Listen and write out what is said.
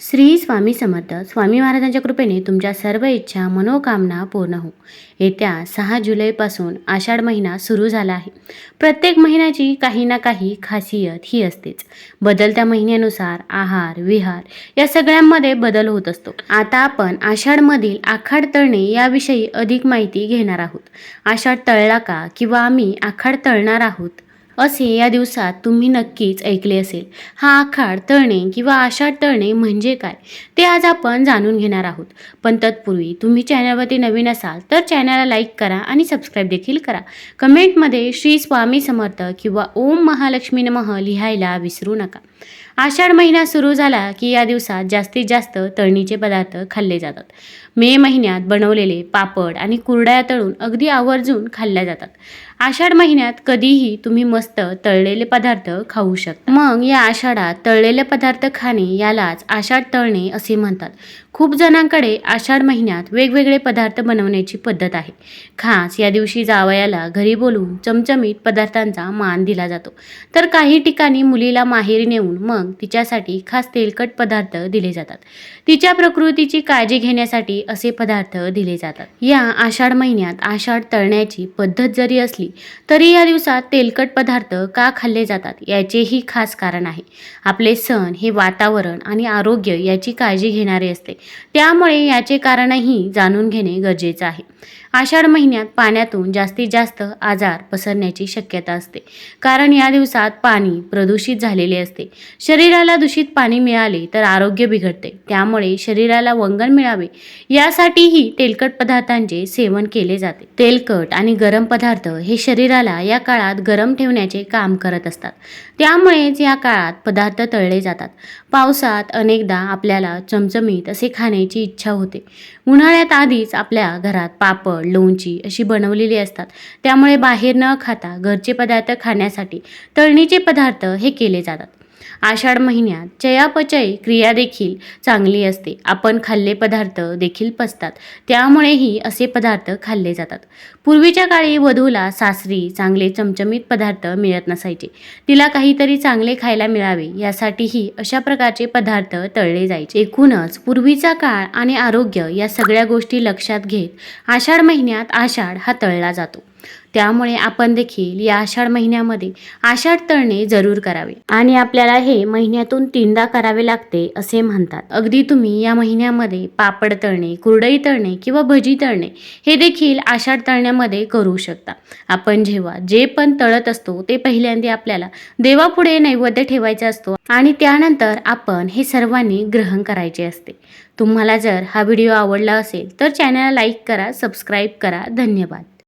श्री स्वामी समर्थ स्वामी महाराजांच्या कृपेने तुमच्या सर्व इच्छा मनोकामना पूर्ण हो येत्या सहा जुलैपासून आषाढ महिना सुरू झाला आहे. प्रत्येक महिन्याची काही ना काही खासियत ही असतेच. बदलत्या महिन्यानुसार आहार विहार या सगळ्यांमध्ये बदल होत असतो. आता आपण आषाढमधील आखाड तळणे याविषयी अधिक माहिती घेणार आहोत. आषाढ तळला का किंवा आम्ही आखाड तळणार आहोत? असे या दिवसात तुम्ही नक्कीच ऐकले असेल. हा आखाड तळणे किंवा आषाढ तळणे म्हणजे काय? ते आज आपण जाणून घेणार आहोत. पण तत्पूर्वी तुम्ही चॅनलवरती नवीन असाल तर चॅनलला लाईक करा आणि सबस्क्राईब देखील करा. कमेंटमध्ये श्री स्वामी समर्थ किंवा ओम महालक्ष्मी नमः लिहायला विसरू नका. आषाढ महिना सुरू झाला की या दिवसात जास्तीत जास्त तळणीचे पदार्थ खाल्ले जातात. मे महिन्यात बनवलेले पापड आणि कुरड्या तळून अगदी आवर्जून खाल्ल्या जातात. आषाढ महिन्यात कधीही तुम्ही मस्त तळलेले पदार्थ खाऊ शकता. मग या आषाढात तळलेले पदार्थ खाणे यालाच आषाढ तळणे असे म्हणतात. खूप जणांकडे आषाढ महिन्यात वेगवेगळे पदार्थ बनवण्याची पद्धत आहे. खास या दिवशी जावयाला घरी बोलून चमचमीत पदार्थांचा मान दिला जातो. तर काही ठिकाणी मुलीला माहेरी नेऊन मग तिच्यासाठी खास तेलकट पदार्थ दिले जातात. तिच्या प्रकृतीची काळजी घेण्यासाठी असे पदार्थ दिले जातात. या आषाढ महिन्यात आषाढ तळण्याची पद्धत जरी असली तरी या दिवसात तेलकट पदार्थ का खाल्ले जातात याचेही खास कारण आहे. आपले सण हे वातावरण आणि आरोग्य याची काळजी घेणारे असते. त्यामुळे याचे कारणही जाणून घेणे गरजेचं आहे. आषाढ महिन्यात पाण्यातून जास्तीत जास्त आजार पसरण्याची शक्यता असते. कारण या दिवसात पाणी प्रदूषित झालेले असते. शरीराला दूषित पाणी मिळाले तर आरोग्य बिघडते. त्यामुळे शरीराला वंगण मिळावे यासाठीही तेलकट पदार्थांचे सेवन केले जाते. तेलकट आणि गरम पदार्थ हे शरीराला या काळात गरम ठेवण्याचे काम करत असतात. त्यामुळेच या काळात पदार्थ तळले जातात. पावसात अनेकदा आपल्याला चमचमीत असे खाण्याची इच्छा होते. उन्हाळ्यात आधीच आपल्या घरात पापड लोणची अशी बनवलेली असतात. त्यामुळे बाहेर न खाता घरचे पदार्थ खाण्यासाठी तळणीचे पदार्थ हे केले जातात. आषाढ महिन्यात चयापचय क्रिया देखील चांगली असते. आपण खाल्ले पदार्थ देखील पचतात. त्यामुळेही असे पदार्थ खाल्ले जातात. पूर्वीच्या काळी वधूला सासरी चांगले चमचमीत पदार्थ मिळत नसायचे. तिला काहीतरी चांगले खायला मिळावे यासाठीही अशा प्रकारचे पदार्थ तळले जायचे. एकूणच पूर्वीचा काळ आणि आरोग्य या सगळ्या गोष्टी लक्षात घेत आषाढ महिन्यात आषाढ हा तळला जातो. त्यामुळे आपण देखील या आषाढ महिन्यामध्ये आषाढ तळणे जरूर करावे. आणि आपल्याला हे महिन्यातून तीनदा करावे लागते असे म्हणतात. अगदी तुम्ही या महिन्यामध्ये पापड तळणे कुरडई तळणे किंवा भजी तळणे हे देखील आषाढ तळण्यामध्ये करू शकता. आपण जेव्हा जे पण तळत असतो ते पहिल्यांदा आपल्याला देवापुढे नैवेद्य ठेवायचा असतो आणि त्यानंतर आपण हे सर्वांनी ग्रहण करायचे असते. तुम्हाला जर हा व्हिडिओ आवडला असेल तर चॅनलला लाईक करा सबस्क्राईब करा. धन्यवाद.